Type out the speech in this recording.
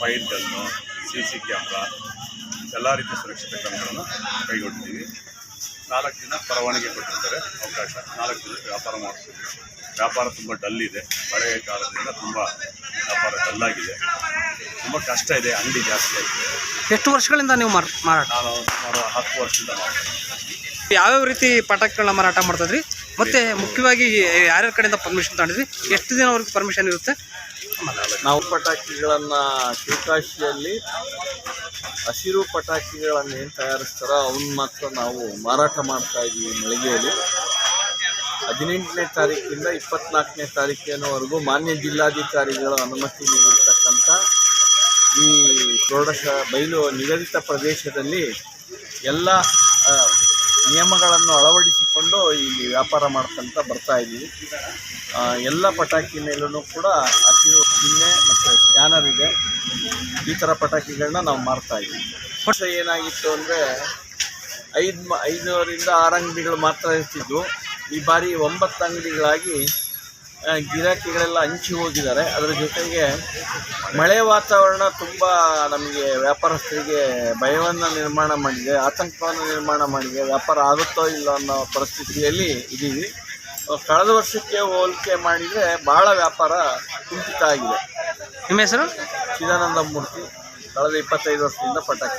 Fire gun C C camera ಎಲ್ಲ ರೀತಿಯ ಸುರಕ್ಷತೆ ಕ್ರಮಗಳನ್ನು ಕೈಗೊಂಡಿದ್ದೀವಿ. ನಾಲ್ಕು ದಿನ ಪರವಾನಗಿ ಕೊಟ್ಟಿರ್ತಾರೆ ಅವಕಾಶ. ನಾಲ್ಕು ದಿನ ವ್ಯಾಪಾರ ಮಾಡ್ತೀವಿ. ವ್ಯಾಪಾರ ತುಂಬ ಡಲ್ ಇದೆ. ಮಳೆಯ ಕಾಲದಿಂದ ತುಂಬ ವ್ಯಾಪಾರ ಡಲ್ಲಾಗಿದೆ ಆಗಿದೆ. ತುಂಬ ಕಷ್ಟ ಇದೆ. ಅಂಗಡಿ ಜಾಸ್ತಿ ಆಗಿದೆ. ಎಷ್ಟು ವರ್ಷಗಳಿಂದ ನೀವು ಮಾರ್ ಮಾರಾಟ? ನಾನು ಸುಮಾರು ಹತ್ತು ವರ್ಷದಿಂದ ಮಾಡ್ತೀನಿ. ಯಾವ್ಯಾವ ರೀತಿ ಪಟಾಕಿಗಳನ್ನ ಮಾರಾಟ ಮಾಡ್ತದ್ರಿ ಮತ್ತೆ ಮುಖ್ಯವಾಗಿ ಯಾರ್ಯಾರ ಕಡೆಯಿಂದ ಪರ್ಮಿಷನ್ ತಗೊಂಡಿದ್ವಿ ಎಷ್ಟು ದಿನವರೆಗೂ ಪರ್ಮಿಷನ್ ಇರುತ್ತೆ? ನಾವು ಪಟಾಕಿಗಳನ್ನು ಶಿವಕಾಶಿಯಲ್ಲಿ ಹಸಿರು ಪಟಾಕಿಗಳನ್ನು ಏನು ತಯಾರಿಸ್ತಾರೋ ಅವನ್ನ ಮಾತ್ರ ನಾವು ಮಾರಾಟ ಮಾಡ್ತಾ ಇದ್ದೀವಿ ಮಳಿಗೆಯಲ್ಲಿ. ಹದಿನೆಂಟನೇ ತಾರೀಕಿಂದ ಇಪ್ಪತ್ನಾಲ್ಕನೇ ತಾರೀಕಿನವರೆಗೂ ಮಾನ್ಯ ಜಿಲ್ಲಾಧಿಕಾರಿಗಳ ಅನುಮತಿ ನೀಡಿರ್ತಕ್ಕಂಥ ಈ ಪ್ರೌಢಶ ಬಯಲು ನಿಗದಿತ ಪ್ರದೇಶದಲ್ಲಿ ಎಲ್ಲ ನಿಯಮಗಳನ್ನು ಅಳವಡಿಸಿಕೊಂಡು ವ್ಯಾಪಾರ ಮಾಡ್ಕೊಂತ ಬರ್ತಾ ಇದ್ದೀವಿ ಎಲ್ಲ ಪಟಾಕಿ ಮೇಲೂ ಕೂಡ ಅತಿ ಚಿಹ್ನೆ ಮತ್ತು ಸ್ಕ್ಯಾನರ್ ಇದೆ. ಈ ಥರ ಪಟಾಕಿಗಳನ್ನ ನಾವು ಮಾರ್ತಾ ಇದ್ದೀವಿ ವರ್ಷ ಏನಾಗಿತ್ತು ಅಂದರೆ ಐದು ಮ ಐನೂರಿಂದ ಆರು ಅಂಗಡಿಗಳು ಮಾತ್ರ ಇರ್ತಿದ್ವು. ಈ ಬಾರಿ ಒಂಬತ್ತು ಅಂಗಡಿಗಳಾಗಿ ಗಿರಾಕಿಗಳೆಲ್ಲ ಹಂಚಿ ಹೋಗಿದ್ದಾರೆ. ಅದರ ಜೊತೆಗೆ ಮಳೆ ವಾತಾವರಣ ತುಂಬ ನಮಗೆ ವ್ಯಾಪಾರಸ್ಥರಿಗೆ ಭಯವನ್ನು ನಿರ್ಮಾಣ ಮಾಡಿದೆ ಆತಂಕವನ್ನು ನಿರ್ಮಾಣ ಮಾಡಿದೆ. ವ್ಯಾಪಾರ ಆಗುತ್ತೋ ಇಲ್ಲ ಅನ್ನೋ ಪರಿಸ್ಥಿತಿಯಲ್ಲಿ ಇದ್ದೀವಿ ಕಳೆದ ವರ್ಷಕ್ಕೆ ಹೋಲಿಕೆ ಮಾಡಿದರೆ ಭಾಳ ವ್ಯಾಪಾರ ಕುಂಠಿತ ಆಗಿದೆ. ನಿಮ್ಮ ಹೆಸರು? ಚಿದಾನಂದ ಮೂರ್ತಿ. ಕಳೆದ ಇಪ್ಪತ್ತೈದು ವರ್ಷದಿಂದ ಪಟಾಕಿ